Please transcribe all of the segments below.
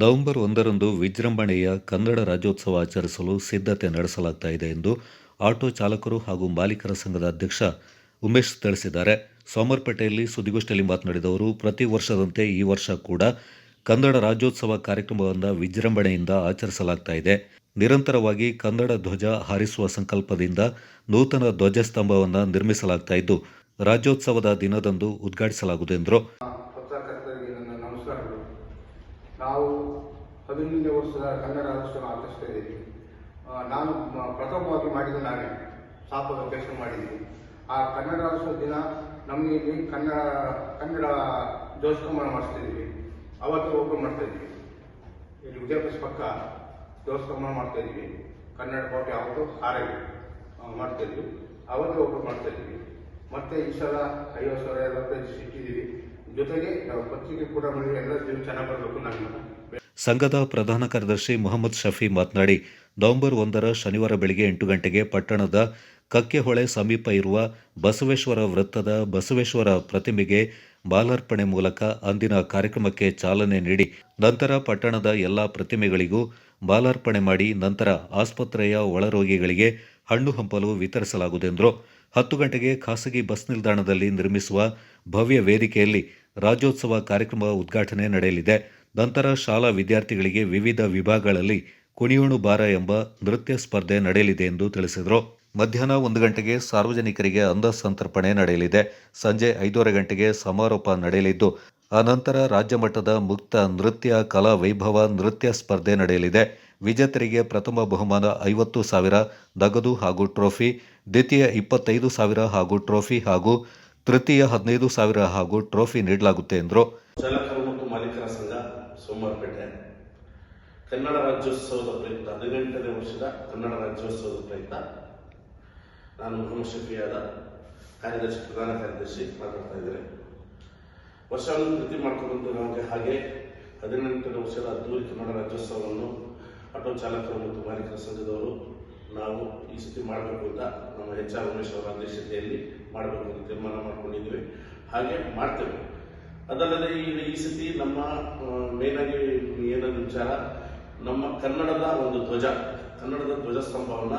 November ಒಂದರಂದು ವಿಜೃಂಭಣೆಯ ಕನ್ನಡ ರಾಜ್ಯೋತ್ಸವ ಆಚರಿಸಲು ಸಿದ್ಧತೆ ನಡೆಸಲಾಗ್ತಾ ಇದೆ ಎಂದು ಆಟೋ ಚಾಲಕರು ಹಾಗೂ ಮಾಲೀಕರ ಸಂಘದ ಅಧ್ಯಕ್ಷ ಉಮೇಶ್ ತಿಳಿಸಿದ್ದಾರೆ. ಸೋಮರ್ಪೇಟೆಯಲ್ಲಿ ಸುದ್ದಿಗೋಷ್ಠಿಯಲ್ಲಿ ಮಾತನಾಡಿದವರು ಪ್ರತಿ ವರ್ಷದಂತೆ ಈ ವರ್ಷ ಕೂಡ ಕನ್ನಡ ರಾಜ್ಯೋತ್ಸವ ಕಾರ್ಯಕ್ರಮವನ್ನು ವಿಜೃಂಭಣೆಯಿಂದ ಆಚರಿಸಲಾಗ್ತಾ ಇದೆ. ನಿರಂತರವಾಗಿ ಕನ್ನಡ ಧ್ವಜ ಹಾರಿಸುವ ಸಂಕಲ್ಪದಿಂದ ನೂತನ ಧ್ವಜಸ್ತಂಭವನ್ನು ನಿರ್ಮಿಸಲಾಗ್ತಾ ಇದ್ದು, ರಾಜ್ಯೋತ್ಸವದ ದಿನದಂದು ಉದ್ಘಾಟಿಸಲಾಗುವುದು ಎಂದರು. ಹದಿನೈದನೇ ವರ್ಷದ ಕನ್ನಡ ರಾಜ್ಯೋತ್ಸವ ಆಚರಿಸ್ತಾ ಇದ್ದೀವಿ ನಾನು ಪ್ರಥಮವಾಗಿ ಮಾಡಿದ ನಾನೇ. ಸಾಪದ ಕೆಲಸ ಮಾಡಿದ್ದೀನಿ. ಆ ಕನ್ನಡ ರಾಜ್ಯೋತ್ಸವ ದಿನ ನಮಗೆ ಇಲ್ಲಿ ಕನ್ನಡ ಕನ್ನಡ ಧ್ವಜಸ್ತಂಭ ಮಾಡಿಸ್ತಾ ಅವತ್ತು ಓಪನ್ ಮಾಡ್ತಾ ಇದ್ದೀವಿ ಇಲ್ಲಿ ವಿಜಯಪುರ ಪಕ್ಕ ಧ್ವಜಸ್ತಂಭ ಮಾಡ್ತಾ ಇದ್ದೀವಿ ಕನ್ನಡ ಕೋಟೆ ಅವತ್ತು ಹಾರಗೆ ಆ, ಮಾಡ್ತಾ ಇದ್ವಿ ಅವತ್ತು ಓಪನ್ ಮಾಡ್ತಾ ಇದ್ವಿ ಮತ್ತೆ ಈ ಸಲ ಐವತ್ತು ಸಾವಿರ ಎಲ್ಲ ಸಿಕ್ಕಿದ್ದೀವಿ. ಜೊತೆಗೆ ನಾವು ಪತ್ರಿಕೆ ಕೂಡ ಮಾಡಿ ಎಲ್ಲ ಚೆನ್ನಾಗಿ ಬರಬೇಕು ನನ್ನ ಸಂಘದ ಪ್ರಧಾನ ಕಾರ್ಯದರ್ಶಿ ಮೊಹಮ್ಮದ್ ಶಫಿ ಮಾತನಾಡಿ, ನವೆಂಬರ್ ಒಂದರ ಶನಿವಾರ ಬೆಳಗ್ಗೆ ಎಂಟು ಗಂಟೆಗೆ ಪಟ್ಟಣದ ಕಕ್ಕೆಹೊಳೆ ಸಮೀಪ ಇರುವ ಬಸವೇಶ್ವರ ವೃತ್ತದ ಬಸವೇಶ್ವರ ಪ್ರತಿಮೆಗೆ ಮಾಲಾರ್ಪಣೆ ಮೂಲಕ ಅಂದಿನ ಕಾರ್ಯಕ್ರಮಕ್ಕೆ ಚಾಲನೆ ನೀಡಿ, ನಂತರ ಪಟ್ಟಣದ ಎಲ್ಲ ಪ್ರತಿಮೆಗಳಿಗೂ ಮಾಲಾರ್ಪಣೆ ಮಾಡಿ, ನಂತರ ಆಸ್ಪತ್ರೆಯ ಒಳರೋಗಿಗಳಿಗೆ ಹಣ್ಣು ಹಂಪಲು ವಿತರಿಸಲಾಗುವುದೆಂದರು. ಹತ್ತು ಗಂಟೆಗೆ ಖಾಸಗಿ ಬಸ್ ನಿಲ್ದಾಣದಲ್ಲಿ ನಿರ್ಮಿಸುವ ಭವ್ಯ ವೇದಿಕೆಯಲ್ಲಿ ರಾಜ್ಯೋತ್ಸವ ಕಾರ್ಯಕ್ರಮ ಉದ್ಘಾಟನೆ ನಡೆಯಲಿದೆ. ನಂತರ ಶಾಲಾ ವಿದ್ಯಾರ್ಥಿಗಳಿಗೆ ವಿವಿಧ ವಿಭಾಗಗಳಲ್ಲಿ ಕುಣಿಯೋಣು ಬಾರ ಎಂಬ ನೃತ್ಯ ಸ್ಪರ್ಧೆ ನಡೆಯಲಿದೆ ಎಂದು ತಿಳಿಸಿದರು. ಮಧ್ಯಾಹ್ನ ಒಂದು ಗಂಟೆಗೆ ಸಾರ್ವಜನಿಕರಿಗೆ ಅಂದ ಸಂತರ್ಪಣೆ ನಡೆಯಲಿದೆ. ಸಂಜೆ ಐದೂವರೆ ಗಂಟೆಗೆ ಸಮಾರೋಪ ನಡೆಯಲಿದ್ದು, ಅನಂತರ ರಾಜ್ಯ ಮಟ್ಟದ ಮುಕ್ತ ನೃತ್ಯ ಕಲಾ ವೈಭವ ನೃತ್ಯ ಸ್ಪರ್ಧೆ ನಡೆಯಲಿದೆ. ವಿಜೇತರಿಗೆ ಪ್ರಥಮ ಬಹುಮಾನ ಐವತ್ತು ಸಾವಿರ, ನಗದು ಹಾಗೂ ಟ್ರೋಫಿ, ದ್ವಿತೀಯ ಇಪ್ಪತ್ತೈದು ಸಾವಿರ ಹಾಗೂ ಟ್ರೋಫಿ ಹಾಗೂ ತೃತೀಯ ಹದಿನೈದು ಸಾವಿರ ಹಾಗೂ ಟ್ರೋಫಿ ನೀಡಲಾಗುತ್ತೆ ಎಂದರು. ಚಾಲಕರು ಮತ್ತು ಮಾಲೀಕರ ಸಂಘ ಸೋಮವಾರಪೇಟೆ, ಕನ್ನಡ ರಾಜ್ಯೋತ್ಸವದ ಪ್ರಯುಕ್ತ ಹದಿನೆಂಟನೇ ವರ್ಷದ ಕನ್ನಡ ರಾಜ್ಯೋತ್ಸವದ ಪ್ರಯುಕ್ತ ನಾನು ಶಫಿಯಾದ ಕಾರ್ಯದರ್ಶಿ, ಪ್ರಧಾನ ಕಾರ್ಯದರ್ಶಿ ಮಾತಾಡ್ತಾ ಇದ್ದೇನೆ. ವರ್ಷವನ್ನು ಕೃತಿ ಮಾಡ್ಕೊಂಡು ನಮಗೆ ಹಾಗೆ ಹದಿನೆಂಟನೇ ವರ್ಷದ ಅದ್ದೂರಿ ಕನ್ನಡ ರಾಜ್ಯೋತ್ಸವವನ್ನು ಆಟೋ ಚಾಲಕರು ಮತ್ತು ಮಾಲೀಕರ ಸಂಘದವರು ನಾವು ಈ ಸತಿ ಮಾಡಬೇಕು ಅಂತ ನಮ್ಮ ಎಚ್ ಆರ್ ಉಮೇಶ್ ಅವರ ಅಧ್ಯಕ್ಷತೆಯಲ್ಲಿ ಮಾಡಬೇಕು ಅಂತ ತೀರ್ಮಾನ ಮಾಡ್ಕೊಂಡಿದ್ದೀವಿ. ಹಾಗೆ ಮಾಡ್ತೇವೆ. ಅದಲ್ಲದೆ ಈಗ ಈ ಸತಿ ನಮ್ಮ ಮೇನ್ ಆಗಿ ಏನಾದ ವಿಚಾರ, ನಮ್ಮ ಕನ್ನಡದ ಒಂದು ಧ್ವಜ, ಕನ್ನಡದ ಧ್ವಜಸ್ತಂಭವನ್ನ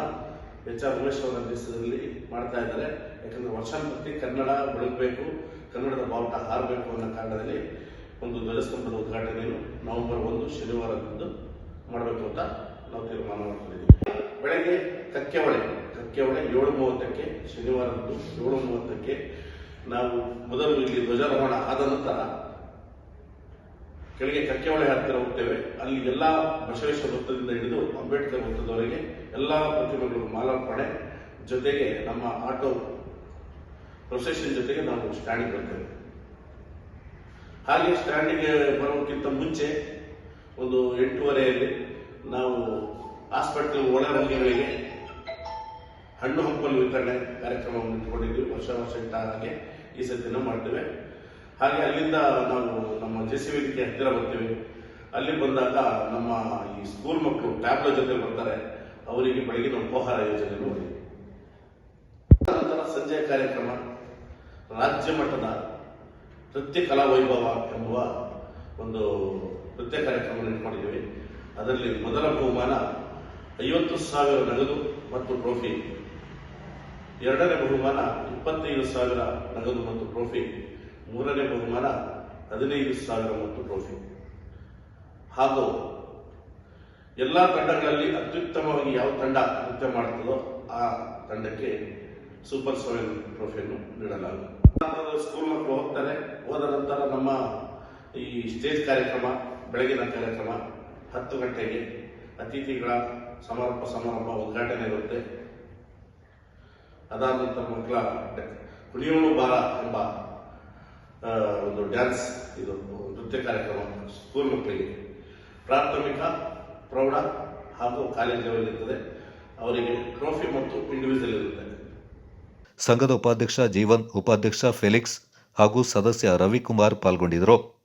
ಎಚ್ ಆರ್ ಉಮೇಶ್ ಅವರ ಅಧ್ಯಕ್ಷದಲ್ಲಿ ಮಾಡ್ತಾ ಇದ್ದಾರೆ. ಯಾಕಂದ್ರೆ ವರ್ಷಾನುಪತಿ ಕನ್ನಡ ಬೆಳಗಬೇಕು, ಕನ್ನಡದ ಬಾವುಟ ಹಾರಬೇಕು ಅನ್ನೋ ಕಾರಣದಲ್ಲಿ ಒಂದು ಧ್ವಜಸ್ತಂಭದ ಉದ್ಘಾಟನೆಯನ್ನು ನವೆಂಬರ್ ಒಂದು ಶನಿವಾರದಂದು ಮಾಡಬೇಕು ಅಂತ ನಾವು ತೀರ್ಮಾನ ಮಾಡ್ಕೊಂಡಿದ್ದೀವಿ. ಬೆಳಗ್ಗೆ ಕಕ್ಕೆ ಹೊಳೆ ಕಕ್ಕೆ ಹೊಳೆ ಏಳು ಮೂವತ್ತಕ್ಕೆ, ಶನಿವಾರದಂದು ಏಳು ಮೂವತ್ತಕ್ಕೆ ನಾವು ಮೊದಲು ಇಲ್ಲಿ ಧ್ವಜಾರೋಹಣ ಆದ ನಂತರ ಕೆಳಗೆ ಕಕ್ಕೆಹೊಳೆ ಹತ್ತಿರ ಹೋಗ್ತೇವೆ. ಅಲ್ಲಿ ಎಲ್ಲ ಬಸವೇಶ್ವರ ವೃತ್ತದಿಂದ ಹಿಡಿದು ಅಂಬೇಡ್ಕರ್ ವೃತ್ತದವರೆಗೆ ಎಲ್ಲ ಪ್ರತಿಮೆಗಳು ಮಾಲಾರ್ಪಣೆ ಜೊತೆಗೆ ನಮ್ಮ ಆಟೋ ಪ್ರೊಸೆಷನ್ ಜೊತೆಗೆ ನಾವು ಸ್ಟ್ಯಾಂಡಿಗೆ ಬರ್ತೇವೆ. ಹಾಗೆ ಸ್ಟ್ಯಾಂಡಿಗೆ ಬರೋಕ್ಕಿಂತ ಮುಂಚೆ ಒಂದು ಎಂಟೂವರೆಯಲ್ಲಿ ನಾವು ಆಸ್ಪತ್ರೆ ಒಳ ರೋಗಿಗಳಿಗೆ ಹಣ್ಣು ಹಂಪಲು ವಿತರಣೆ ಕಾರ್ಯಕ್ರಮವನ್ನು ಇಟ್ಕೊಂಡಿದ್ವಿ ವರ್ಷ ವರ್ಷ ಇಟ್ಟ ಹಾಗೆ ಈ ಸತಿನ ಮಾಡ್ತೇವೆ. ಹಾಗೆ ಅಲ್ಲಿಂದ ನಾವು ನಮ್ಮ ಜೆ ಸಿ ವೇದಿಕೆ ಹತ್ತಿರ ಬರ್ತೀವಿ ಅಲ್ಲಿ ಬಂದಾಗ ನಮ್ಮ ಈ ಸ್ಕೂಲ್ ಮಕ್ಕಳು ಟ್ಯಾಬ್ಲೆಟ್ ಜೊತೆ ಬರ್ತಾರೆ. ಅವರಿಗೆ ಬೆಳಗಿನ ಉಪಹಾರ ಯೋಜನೆ ನೋಡಿ ನಂತರ ಸಂಜೆ ಕಾರ್ಯಕ್ರಮ, ರಾಜ್ಯ ಮಟ್ಟದ ನೃತ್ಯ ಕಲಾ ವೈಭವ ಎಂಬುವ ಒಂದು ನೃತ್ಯ ಕಾರ್ಯಕ್ರಮವನ್ನು ಇಟ್ಕೊಂಡಿದ್ದೀವಿ ಅದರಲ್ಲಿ ಮೊದಲ ಬಹುಮಾನ ಐವತ್ತು ಸಾವಿರ ನಗದು ಮತ್ತು ಟ್ರೋಫಿ ಎರಡನೇ ಬಹುಮಾನ ಇಪ್ಪತ್ತೈದು ಸಾವಿರ ನಗದು ಮತ್ತು ಟ್ರೋಫಿ ಮೂರನೇ ಬಹುಮಾನ ಹದಿನೈದು ಸಾವಿರ ಮತ್ತು ಟ್ರೋಫಿ ಹಾಗೂ ಎಲ್ಲ ತಂಡಗಳಲ್ಲಿ ಅತ್ಯುತ್ತಮವಾಗಿ ಯಾವ ತಂಡ ನೃತ್ಯ ಮಾಡುತ್ತದೋ ಆ ತಂಡಕ್ಕೆ ಸೂಪರ್ ಸೆವೆನ್ ಟ್ರೋಫಿಯನ್ನು ನೀಡಲಾಗುತ್ತದೆ ಸ್ಕೂಲ್ ಮಕ್ಕಳು ಹೋಗ್ತಾರೆ, ಹೋದ ನಂತರ ನಮ್ಮ ಈ ಸ್ಟೇಜ್ ಕಾರ್ಯಕ್ರಮ, ಬೆಳಗಿನ ಕಾರ್ಯಕ್ರಮ ಹತ್ತು ಗಂಟೆಗೆ ಅತಿಥಿಗಳ ಸಮಾರೋಪ ಸಮಾರಂಭ ಉದ್ಘಾಟನೆ ಇರುತ್ತೆ. ಅದಾದ ನಂತರ ಮಕ್ಕಳ ಕುಡಿಯೋಣ ಬಾರ ಎಂಬ ಒಂದು ಡ್ಯಾನ್ಸ್ ಇದು, ನೃತ್ಯ ಕಾರ್ಯಕ್ರಮ ಸ್ಕೂಲ್ ಮಕ್ಕಳಿಗೆ. ಪ್ರಾಥಮಿಕ, ಪ್ರೌಢ ಹಾಗೂ ಕಾಲೇಜುಗಳಿರುತ್ತದೆ ಅವರಿಗೆ ಟ್ರೋಫಿ ಮತ್ತು ಇಂಡಿವಿಜುವಲ್ ಇರುತ್ತೆ. ಸಂಘದ ಉಪಾಧ್ಯಕ್ಷ ಜೀವನ್, ಉಪಾಧ್ಯಕ್ಷ ಫೆಲಿಕ್ಸ್ ಹಾಗೂ ಸದಸ್ಯ ರವಿಕುಮಾರ್ ಪಾಲ್ಗೊಂಡಿದ್ದರು.